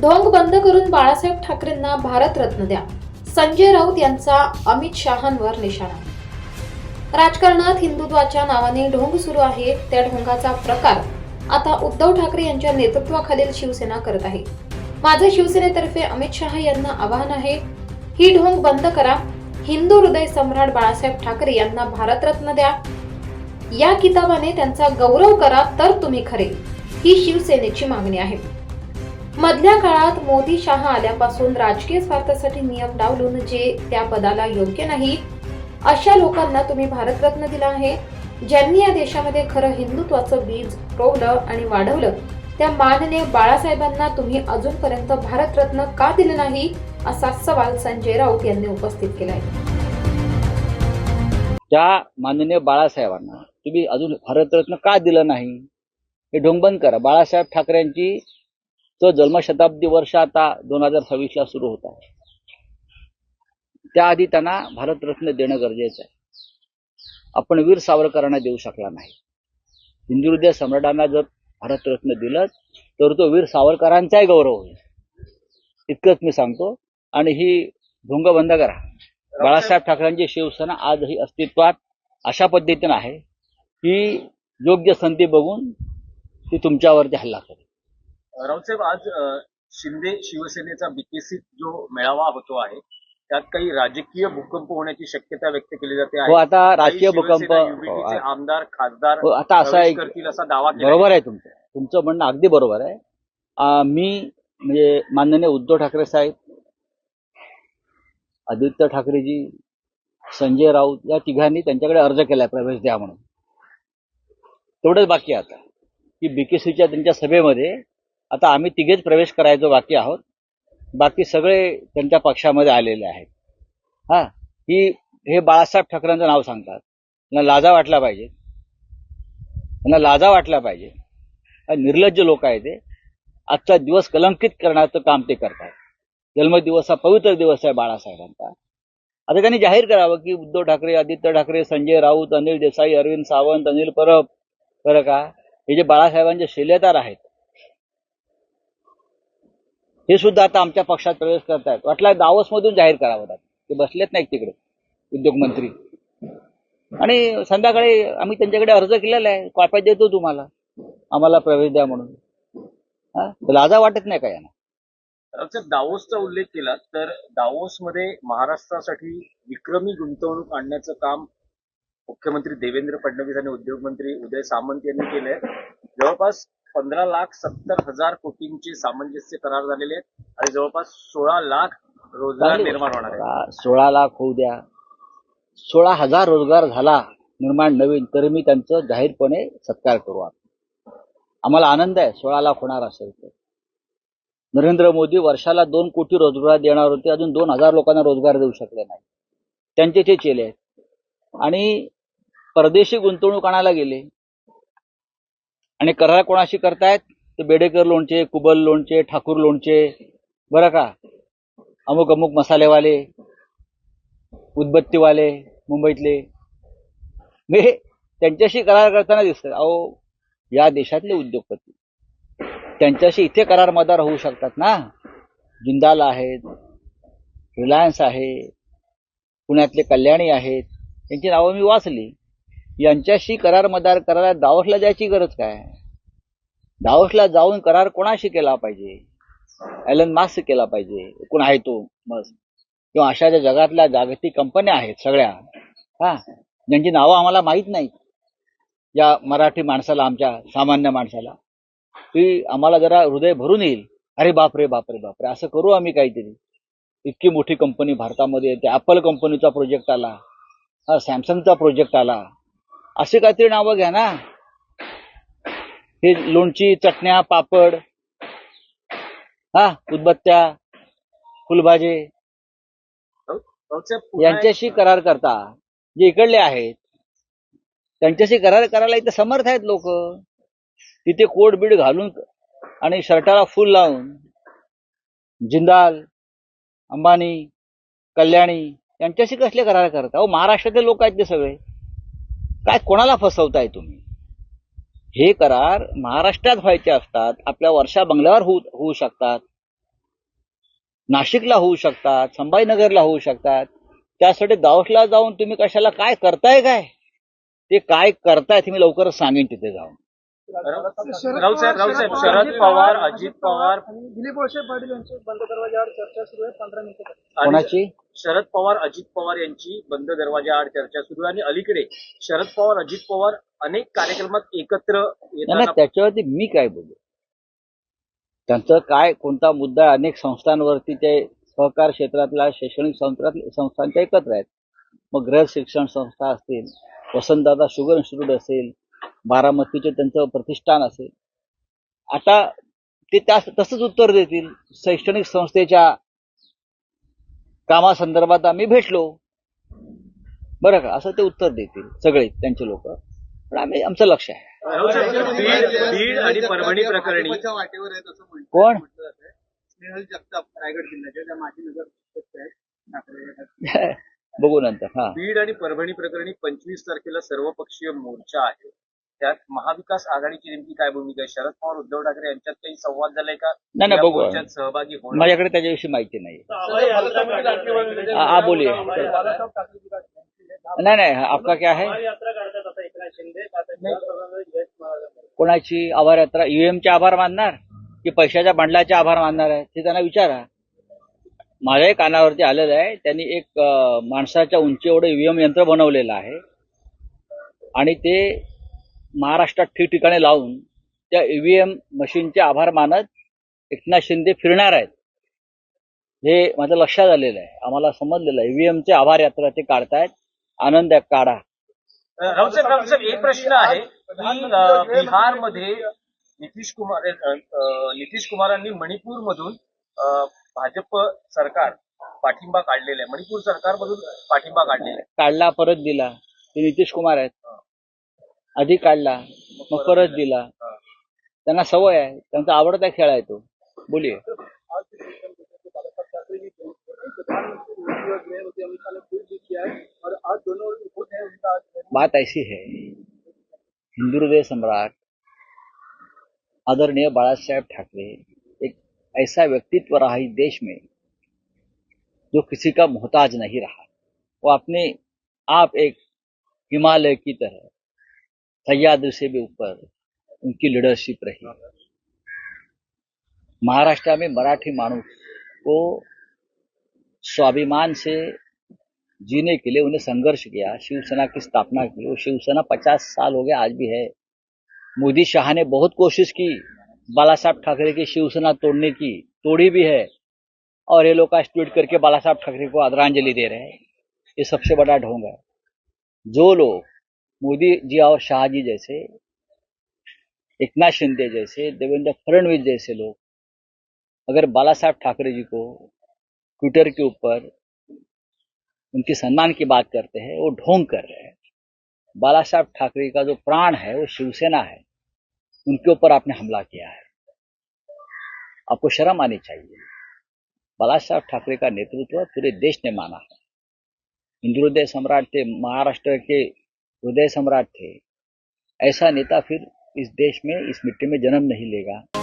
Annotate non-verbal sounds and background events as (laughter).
ढोंग बंद करून बाळासाहेब ठाकरेंना भारतरत्न द्या. संजय राऊत यांचा अमित शहांवर निशाणा. राजकारणात हिंदुत्वाच्या नावाने ढोंग सुरू आहे त्या ढोंगाचा प्रकार आता उद्धव ठाकरे यांच्या नेतृत्वाखालील शिवसेना करत आहे. माझं शिवसेनेतर्फे अमित शहा यांना आवाहन आहे ही ढोंग बंद करा. हिंदू हृदय सम्राट बाळासाहेब ठाकरे यांना भारतरत्न द्या. या किताबाने त्यांचा गौरव करा तर तुम्ही खरे ही शिवसेनेची मागणी आहे. मधल्या काळात मोदी शहा आल्यापासून राजकीय स्वार्थासाठी नियम डावलून जे त्या पदाला योग्य नाही अशा लोकांना तुम्ही भारतरत्न दिला आहे. ज्यांनी या देशामध्ये खरं हिंदुत्वाचं बीज रोवलं आणि वाढवलं त्या माननीय बाळासाहेबांना तुम्ही अजूनपर्यंत भारतरत्न का दिलं नाही असा सवाल संजय राऊत यांनी उपस्थित केला आहे त्या माननीय बाळासाहेबांना तुम्ही अजून भारतरत्न का दिलं नाही? हे ढोंगबंद करा. बाळासाहेब ठाकरेंची तो जन्मशताब्दी वर्ष आता दोन हजार सव्वीसला सुरू होत आहे. त्याआधी त्यांना भारतरत्न देणं गरजेचं आहे. आपण वीर सावरकरांना देऊ शकला नाही. हिंदुहृदय सम्राटांना जर भारतरत्न दिलं तर तो वीर सावरकरांचाही गौरव होईल. इतकंच मी सांगतो. आणि ही ढोंग बंद करा. बाळासाहेब ठाकरेंची शिवसेना आजही अस्तित्वात अशा पद्धतीनं आहे. की योग्य संधी बघून ती तुमच्यावरती हल्ला करेल. राऊतसाहेब आज शिंदे शिवसेनेचा विकसित जो मेळावा होतो आहे त्यात काही राजकीय भूकंप होण्याची शक्यता व्यक्त केली जाते हो आता राजकीय काही भूकंप शिवसेना, हो, आ- आमदार खासदार हो, आता असं आहे प्रवेश करतील असा दावा केला बरोबर आहे तुमचं. तुमचं म्हणणं अगदी बरोबर आहे. आ, मी म्हणजे माननीय उद्धव ठाकरे साहेब आदित्य ठाकरेजी संजय राऊत या तिघांनी त्यांच्याकडे अर्ज केलाय प्रवेश द्या म्हणून. तेवढंच बाकी आहे आता. की बीकेसीच्या त्यांच्या सभेमध्ये आता आम्ही तिघेच प्रवेश करायचो बाकी आहोत. बाकी सगळे त्यांच्या पक्षामध्ये आलेले आहेत. हा ही हे बाळासाहेब ठाकरेंचं नाव सांगतात. त्यांना लाजा वाटला पाहिजे. त्यांना लाजा वाटला पाहिजे. निर्लज्ज लोक आहे ते. आजचा दिवस कलंकित करण्याचं काम ते करतात. जन्मदिवस हा पवित्र दिवस आहे बाळासाहेबांचा. आता त्यांनी जाहीर करावं की उद्धव ठाकरे आदित्य ठाकरे संजय राऊत अनिल देसाई अरविंद सावंत अनिल परब. बरं का? हे जे बाळासाहेबांचे शिलेदार आहेत हे सुद्धा आता आमच्या पक्षात प्रवेश करतायत. वाटलं दावसमधून जाहीर करावं लागतं ते बसलेत नाही तिकडे उद्योगमंत्री आणि संध्याकाळी आम्ही त्यांच्याकडे अर्ज केलेला आहे. कॉप्या देतो तुम्हाला. आम्हाला प्रवेश द्या म्हणून. हा? लाजा वाटत नाही का यांना? दावोसचा उल्लेख केला तर दावोसमध्ये महाराष्ट्रासाठी विक्रमी गुंतवणूक आणण्याचं काम मुख्यमंत्री देवेंद्र फडणवीस आणि उद्योगमंत्री उदय सामंत यांनी केलंय. जवळपास पंधरा लाख सत्तर हजार कोटींचे सामंजस्य करार झालेले आहेत आणि जवळपास सोळा लाख रोजगार निर्माण होणार आहे. सोळा लाख होऊ द्या. सोळा हजार रोजगार झाला निर्माण नवीन तरी मी त्यांचं जाहीरपणे सत्कार करू आम्हाला आनंद आहे सोळा लाख होणार असेल तर. नरेंद्र मोदी वर्षाला दोन कोटी रोजगार देणार होते अजून दोन हजार लोकांना रोजगार देऊ शकले नाही. त्यांचे ते चेले आहेत. आणि परदेशी गुंतवणूक आणायला गेले आणि करार कोणाशी करतायत? ते बेडेकर लोणचे कुबल लोणचे ठाकूर लोणचे. बरं का? अमुक अमुक मसालेवाले उदबत्तीवाले मुंबईतले. मी त्यांच्याशी करार करताना दिसतात अहो या देशातले उद्योगपती. त्यांच्याशी इथे करार मदार होऊ शकतात ना? जिंदाल आहेत रिलायन्स आहे पुण्यातले कल्याणी आहेत. त्यांची नावं मी वाचली. यांच्याशी करार मदार करायला दावसला जायची गरज काय? दावसला जाऊन करार कोणाशी केला पाहिजे? एलन मास्क केला पाहिजे. कोण आहे तो? मस्त किंवा अशा ज्या जगातल्या जागतिक कंपन्या आहेत सगळ्या. हा? ज्यांची नावं आम्हाला माहीत नाहीत या मराठी माणसाला आमच्या सामान्य माणसाला. ती आम्हाला जरा हृदय भरून येईल. अरे बापरे बापरे बापरे. असं करू आम्ही काहीतरी. इतकी मोठी कंपनी भारतामध्ये येते ॲपल कंपनीचा प्रोजेक्ट आला. हा सॅमसंगचा प्रोजेक्ट आला. असे काहीतरी नावं घ्या ना. हे लोणची चटण्या पापड हा उदबत्त्या फुलभाजे यांच्याशी करार करता. जे इकडले आहेत त्यांच्याशी करार करायला इथे समर्थ आहेत लोक. तिथे कोट बीड घालून आणि शर्टाला फुल लावून जिंदाल अंबानी कल्याणी यांच्याशी कसले करार करता? अहो महाराष्ट्रातले लोक आहेत ते सगळे. काय कोणाला फसवताय तुम्ही? हे करार महाराष्ट्रात व्हायचे असतात आपल्या वर्षा बंगल्यावर होऊ होऊ शकतात. नाशिकला होऊ शकतात संभाजीनगरला होऊ शकतात. त्यासाठी दावसला जाऊन तुम्ही कशाला काय करताय काय? ते काय करताय ते मी लवकरच सांगेन तिथे जाऊन. राऊसाहेब राऊसाहेब शरद पवार अजित पवार. दिलीप वळसे पाटील यांची बंद दरवाजावर चर्चा सुरू आहे पंधरा मिनिटं. कोणाची? शरद पवार अजित पवार यांची बंद दरवाजा आड चर्चा सुरू आणि अलीकडे शरद पवार अजित पवार अनेक कार्यक्रमात एकत्र येताना त्याच्यावरती मी काय बोलू? त्यांचं काय कोणता मुद्दा? अनेक संस्थांवरती ते सहकार क्षेत्रातल्या शैक्षणिक संस्थांच्या एकत्र आहेत. मग गृह शिक्षण संस्था असतील वसंतदादा शुगर इन्स्टिट्यूट असेल बारामतीचे त्यांचं प्रतिष्ठान असेल. आता ते त्या तसंच उत्तर देतील. शैक्षणिक संस्थेच्या कामासंदर्भात आम्ही भेटलो. बरं का? असं ते उत्तर देतील सगळे त्यांचे लोक. पण आम्ही आमचं लक्ष आहे. बीड आणि परभणी प्रकरणी भाजपच्या वाटेवर आहेत असं म्हटलं कोण. स्नेहल जगताप रायगड त्या माजी नगर (laughs) बघू नंतर हा. बीड आणि परभणी प्रकरणी पंचवीस तारखेला सर्वपक्षीय मोर्चा आहे. त्यात महाविकास आघाडीची नेमकी काय भूमिका आहे? शरद पवार उद्धव ठाकरे यांच्यात काही संवाद झालाय का? नाही, नाही, या बघू. मोर्चात सहभागी होणार माझ्याकडे त्याच्याविषयी माहिती नाही. हा हा, बोलिये. नाही नाही आपका क्या है महाराज कोणाची आभार यात्रा? ईव्हीएमचे आभार मानणार की पैशाच्या बंडलाचे आभार मानणार आहे? ते त्यांना विचारा. माझ्याही कानावरती आलेलं आहे. त्यांनी एक अं, माणसाच्या उंची एवढं ईव्हीएम यंत्र बनवलेलं आहे. आणि ते महाराष्ट्रात ठिकठिकाणी लावून त्या ईव्हीएम मशीनचे आभार मानत एकनाथ शिंदे फिरणार आहेत. हे माझं लक्षात आलेलं आहे. आम्हाला समजलेलं आहे. ईव्हीएमचे आभार यात्रा ते काढतायत. आनंद काढा. राऊसाहेब एक प्रश्न आहे की बिहारमध्ये नितीश कुमार नितीश कुमारांनी मणिपूरमधून अं, भाजप सरकार पाठिंबा काढलेला आहे. मणिपूर सरकारमधून पाठिंबा काढलेला आहे. काढला परत दिला. ते नितीश कुमार आहेत. आधी काढला मग परत दिला. त्यांना सवय आहे. त्यांचा आवडता खेळ आहे तो. बोलिये. बात ऐसी है हिंदू हृदय सम्राट आदरणीय बाळासाहेब ठाकरे एक ऐसा व्यक्तित्व रहा इस देश में जो किसी का मोहताज नहीं रहा. वो अपने आप एक हिमालय की तरह सह्याद्री से भी ऊपर उनकी लीडरशिप रही। महाराष्ट्र में मराठी मानुष को स्वाभिमान से जीने के लिए उन्हें संघर्ष किया, शिवसेना की स्थापना की। वो शिवसेना पचास साल हो गया आज भी है। मोदी शाह ने बहुत कोशिश की बाला साहब ठाकरे की शिवसेना तोड़ने की, तोड़ी भी है। और ये लोग आज ट्वीट करके बाला साहब ठाकरे को आदरांजलि दे रहे हैं। ये सबसे बड़ा ढोंग है। जो लोग मोदी जी और शाह जी जैसे, एकनाथ शिंदे जैसे, देवेंद्र फडणवीस जैसे लोग, अगर बाला साहब ठाकरे जी को ट्विटर के ऊपर उनके सम्मान की बात करते हैं, वो ढोंग कर रहे हैं। बाला साहब ठाकरे का जो प्राण है, वो शिवसेना है, उनके ऊपर आपने हमला किया है। आपको शर्म आनी चाहिए। बाला साहब ठाकरे का नेतृत्व पूरे देश ने माना है। हिंदू हृदय सम्राट थे महाराष्ट्र के हृदय सम्राट थे। ऐसा नेता फिर इस देश में इस मिट्टी में जन्म नहीं लेगा।